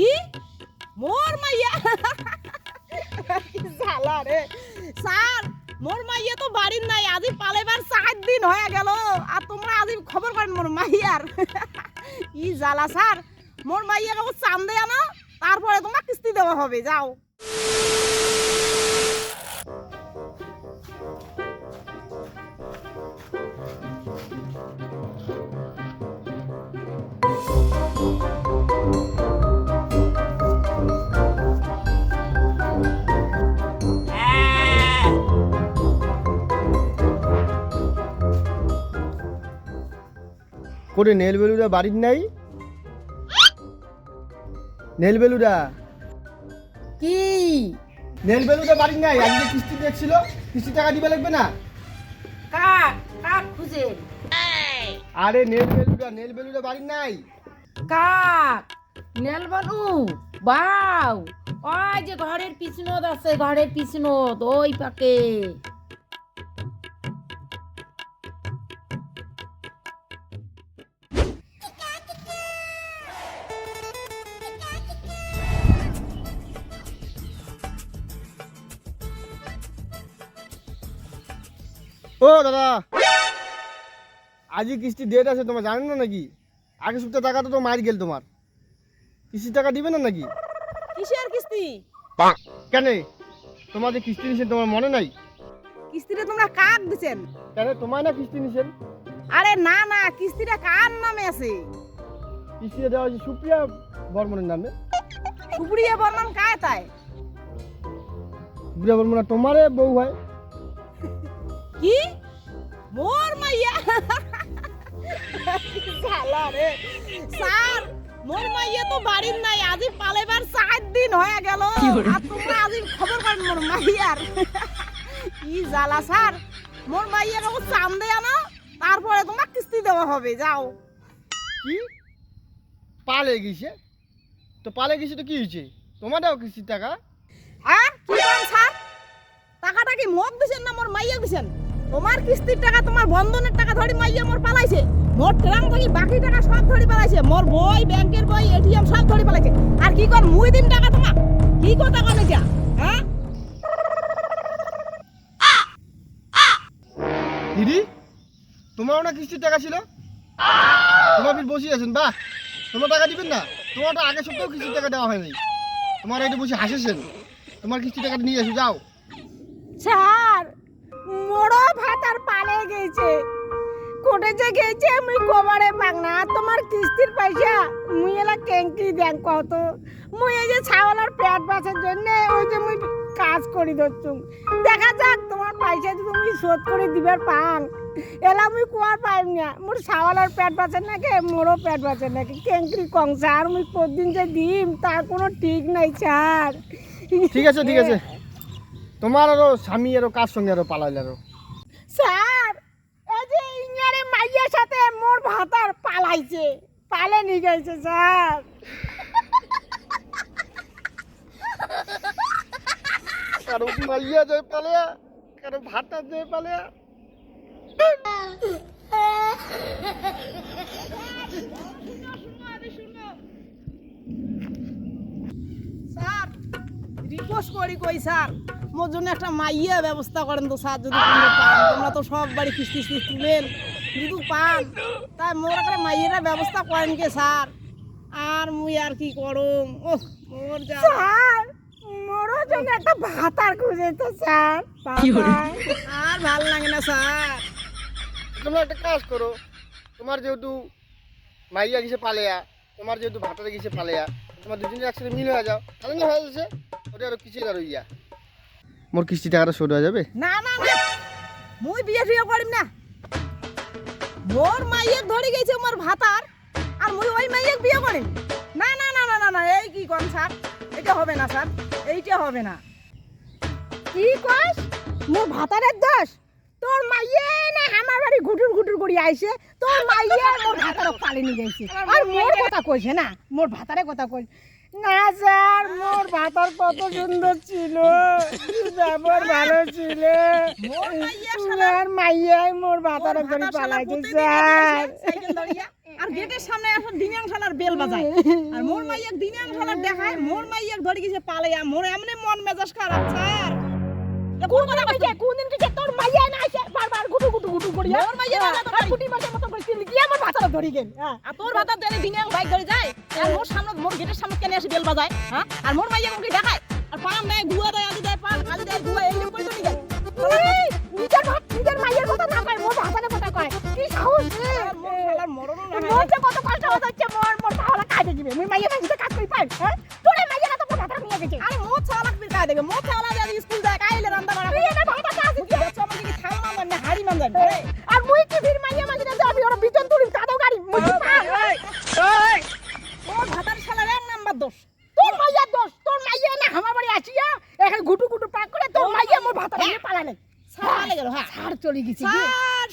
কি? মোর মাইয়া। জ্বালা রে। স্যার, মোর মাইয়া তো বাড়ির নাই, আজি পালেবার চার দিন হয়ে গেল। আর তোমরা আজি খবর করেন মোর মাইয়ার। কি জ্বালা, স্যার। মোর মাইয়া কাকু চান দেয়া না, তারপরে তোমার কিস্তি দেওয়া হবে, যাও। করে নেল বেলুদা বাড়ির নাই? নেল বেলুদা কি? নেল বেলুদা বাড়ির নাই? আজকে কিস্তি দেখছিল? কিস্তি টাকা দিবে লাগবে না? কাক কাক খুঁজে? আরে নেল বেলুদা নেল বেলুদা বাড়ির নাই? কাক নেলবানু বাউ। ওই যে ঘরের পিছনত আছে ঘরের পিছনত ওই পাকে। ও দাদা। আজকে কিস্তি ডেট আছে তোমার জানেন না নাকি? আগে সপ্তাহে টাকা তো তো মার গেল তোমার। কিস্তির টাকা দিবে না নাকি? কিসের কিস্তি? কেন? তোমার যে কিস্তি নিছেন তোমার মনে নাই? কিস্তিটা তোমরা কাক দিছেন? কেন তোমার না কিস্তি নিছেন আরে না না কিস্তিটা কার নামে আছে? কিস্তিটা দেওয়া হয়েছে সুপ্রিয়া বর্মনের নামে। সুপ্রিয়া বর্মন কায় তাই? সুপ্রিয়া বর্মন তোমারে বউ হয়। কি? মোর মাইয়া। জ্বালা রে। স্যার মোর মাইয়া তো বাড়ির নাই আজি পালেবার চার দিন হয়ে গেল। আর তোমরা আজি খবর করেন মোর মাইয়ার। কি জ্বালা স্যার? মোর মাইয়া কাকু চান দেয়া না তারপরে তোমার কিস্তি দেওয়া হবে যাও। কি? পালে গেছে? তো পালে গেছে তো কি হয়েছে? তোমার দাও কিস্তির টাকা? হ্যাঁ কি স্যার? টাকাটা কি মোক দিছেন না মোর মাইয়া দিছেন? তোমার কিস্তির টাকা তোমার বন্ধনের টাকা ধরি মাইয়া মোর পালাইছে। মোর ট্রাং থেকে বাকি টাকা সব ধরি পালাইছে। মোর বই ব্যাংকের বই এটিএম সব ধরি পালাইছে। আর কি কর মুই দিন টাকা তোমার কি কথা কন এটা? হ্যাঁ? দিদি তোমারও না কিস্তির টাকা ছিল? তোমার ফির বসে আছেন বাহ! তোমার টাকা দিবেন না? তোমার তো আগের সপ্তাহেও কিস্তির টাকা দেওয়া হয়নি তোমার একটু বসে হাসেছেন। তোমার কিস্তির টাকাটা নিয়ে এসো যাও। মোড়ো ভাতার পালে গেছে। কোটে যে গেছে মুই না। আর তোমার কিস্তির পয়সা মুই এলা কেঙ্কি দেন কত মুই এই যে ছাগলের পেট বাঁচার জন্য ওই যে মুই কাজ করি দচ্ছুম দেখা যাক তোমার পয়সা যদি মুই শোধ করে দিবার পাং। এলা মুই কোয়ার পাইম না। মোর ছাগলের পেট বাঁচার নাকি মোরও পেট বাঁচার নাকি। কেঙ্কি কং স্যার মুই কদিন যে দিম তার কোনো ঠিক নাই স্যার। ঠিক আছে ঠিক আছে। তোমার আরও স্বামী আরও কার সঙ্গে আরও পালাইল আরও? স্যার এই যে ইঞ্জারে মাইয়ার সাথে মোর ভাতার পালাইছে পালে নিয়ে গেছে স্যার। কারও মাইয়া যায় পালিয়া কারও ভাতা যায় পালিয়া। স্যার রিকোয়েস্ট করি কই স্যার। মোর জন্য একটা মাইয়া ব্যবস্থা করেন তো স্যার যদি তোমরা পান। তোমরা তো সব বাড়ি কিস্তি কিস্তি তুলেন। যদি পান তাই মোর একটা মাইয়েরা ব্যবস্থা করেন কে স্যার। আর মুই আর কি করুম? ও মোর যা স্যার মোরও জন্য একটা ভাতার খুঁজে তো স্যার। আর ভালো লাগে না স্যার। তোমরা একটা কাজ করো। তোমার যেহেতু মাইয়া গেছে পালিয়া তোমার যেহেতু ভাতারে গেছে পালিয়া তোমার দুজনের একসাথে মিল হয়ে যাও। তাহলে হয়ে যাচ্ছে ওটা আরও কিছু আর ইয়া মোর কিস্তি টাকাটা শোধ হয়ে যাবে? না না না। মুই বিয়ে ফিয়ে করিম না। মোর মাইয়ের ধরে গেছে মোর ভাতার, আর মুই ওই মাইয়ের বিয়ে করিম। না না না না না না, এই কি কম, স্যার? এটা হবে না, স্যার। এইটা হবে না। কি কস? মোর ভাতারের দোষ? তোর মাইয়ে না আমার বাড়ি ঘুটুর ঘুটুর করি আইছে। তোর মাইয়ে মোর ভাতারে পালে নিয়ে যাইছে আর মোর কথা কইছে না? মোর ভাতারে কথা কই না স্যার মোর ভাতার কত সুন্দর ছিল। ব্যবহার ভালো ছিল। আর মাইয়াই মোর ভাতারে পালাইছে স্যার। আর গেটের সামনে এখন দিনাং শালার বেল বাজায়। আর মোর মাইয়াক দিনাং শালার দেখায় মোর মাইয়াক ধরে গেছে পালাইয়া। মোর এমনি মন মেজাজ খারাপ স্যার। কোন কথা গুটু গুটু করি। মাইয়া তো আমার ধরি গেল। হ্যাঁ। আর তোর ভাতা দেনে দিনাং বাইক ধরে যায়। আর মোর সামনে মোর গেটের সামনে কেন এসে বেল বাজায়। হ্যাঁ? আর মোর মাইয়া ওকে দেখায়। আর পান দেয় গুয়া দেয় আদি দেয় পান আদি দেয় গুয়া এই কই তো নিয়ে নিজের ভাত নিজের মাইয়ের কথা না কয় মোর ভাতারে কথা কয়। কি সাহস মোর মোর যে কত কষ্ট হচ্ছে মোর মোর তাহলে কাজে দিবে। মুই মাইয়া ভাঙিতে কাজ করি পাই। হ্যাঁ? তোরে মাইয়া না তো মোর নিয়ে গেছে। আরে মোর ছালা ফির কায় দেখে মোর ছালা মুই কি মাইয়া মাঝে না যাবি ওর বিতন তুলি কাদো গাড়ি। মুই কি ভাতার শালার এক নাম্বার দোষ। তোর মাইয়া দোষ। তোর মাইয়া না আমার বাড়ি আসিয়া এখানে গুটু গুটু পাক করে তোর মাইয়া মোর ভাতারে নিয়ে পালালে হ্যাঁ। ছাড় চলে গেছে ছাড়